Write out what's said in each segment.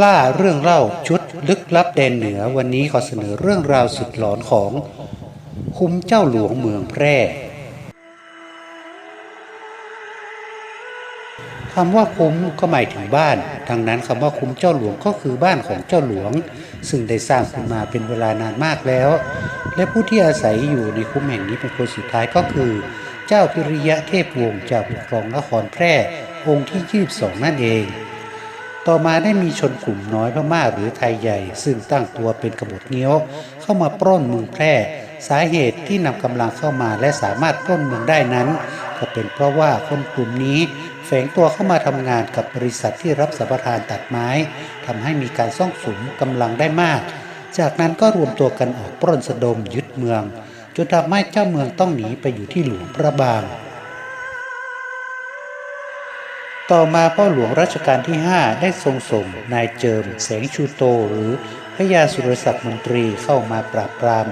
ล่าเรื่องเล่าชุดลึกลับแดนเหนือวันนี้ขอเสนอเรื่องราวสุดหลอนของคุ้มเจ้าหลวงเมืองแพร่คำว่าคุ้มก็หมายถึงบ้านดังนั้นคำว่าคุ้มเจ้าหลวงก็คือบ้านของเจ้าหลวง ซึ่งได้สร้างขึ้นมาเป็นเวลานานมากแล้ว และผู้ที่อาศัยอยู่ในคุ้มแห่งนี้เป็นคนสุดท้ายก็คือ เจ้าพิริยะเทพวงศ์เจ้าปกครองนครแพร่องค์ที่ 22 นั่นเอง ต่อมาได้มีชนกลุ่มน้อยพม่าหรือไทยใหญ่ ซึ่งตั้งตัวเป็นกบฏเงี้ยว เข้ามาปล้นเมืองแพร่ สาเหตุที่นำกำลังเข้ามาและสามารถปล้นเมืองได้นั้น ก็เป็นเพราะว่าคนกลุ่มนี้แฝงตัวเข้ามาทำงานกับบริษัทที่รับสัมปทานตัดไม้ทำให้มีการซ่องสุมกำลังได้มาก จากนั้นก็รวมตัวกันออกปล้นสะดมยึดเมืองจนทำให้เจ้าเมืองต้องหนีไปอยู่ที่หลวงพระบาง ต่อมาพ่อหลวงรัชกาลที่ 5 ได้ทรงส่งนายเจิม แสงชูโตหรือพระยาสุรศักดิ์มนตรีเข้ามาปราบปราม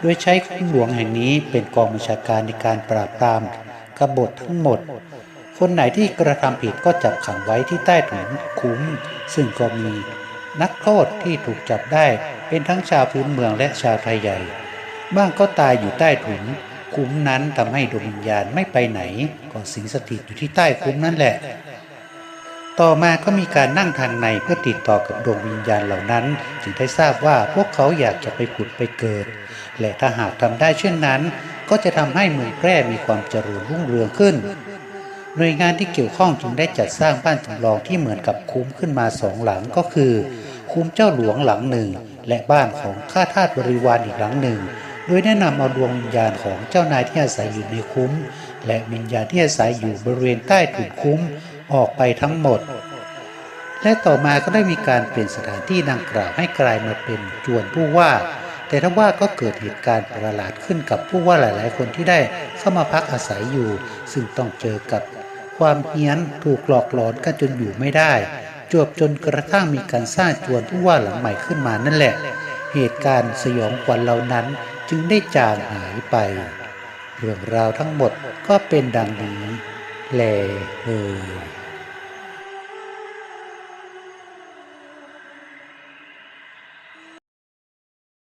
โดยใช้คุ้มหลวงแห่งนี้เป็นกองบัญชาการในการปราบปรามกบฏทั้งหมด คนไหนที่กระทำผิดก็จับขังไว้ที่ใต้ถุนคุ้ม ซึ่งก็มีนักโทษที่ถูกจับได้เป็นทั้งชาวพื้นเมืองและชาวไทยใหญ่ บ้างก็ตายอยู่ใต้ถุน คุ้มนั้นทำให้ดวงวิญญาณไม่ไปไหน ก็สิงสถิตอยู่ที่ใต้คุ้มนั่นแหละ ต่อมาก็มีการนั่งทางในเพื่อติดต่อกับดวงวิญญาณเหล่านั้น จึงได้ทราบว่าพวกเขาอยากจะไปผุดไปเกิด และถ้าหากทำได้เช่นนั้น ก็จะทำให้เมืองแพร่มีความเจริญรุ่งเรืองขึ้นหน่วยงานที่เกี่ยวข้องจึงได้จัดสร้างบ้านจำลองที่เหมือนกับคุ้มขึ้นมาสองหลังก็คือ คุ้มเจ้าหลวงหลังหนึ่ง และบ้านของข้าทาสบริวารอีกหลังหนึ่ง โดยแนะนำเอาดวงวิญญาณของเจ้านายที่อาศัยอยู่ในคุ้ม และวิญญาณที่อาศัยอยู่บริเวณใต้ถุนคุ้มออกไปทั้งหมด และต่อมาก็ได้มีการเปลี่ยนสถานที่ดังกล่าวให้กลายมาเป็นจวนผู้ว่า แต่ถ้าว่าก็เกิดเหตุการณ์ประหลาดขึ้นกับผู้ว่าหลาย ๆ คนที่ได้เข้ามาพักอาศัยอยู่ ซึ่งต้องเจอกับความเฮี้ยนถูกหลอกหลอนกันจนอยู่ไม่ได้ จวบจนกระทั่งมีการสร้างจวนผู้ว่าหลังใหม่ขึ้นมานั่นแหละ เหตุการณ์สยองขวัญเหล่านั้นจึงได้จางหายไป เรื่องราวทั้งหมดก็เป็นดังนี้ แลเอ่ย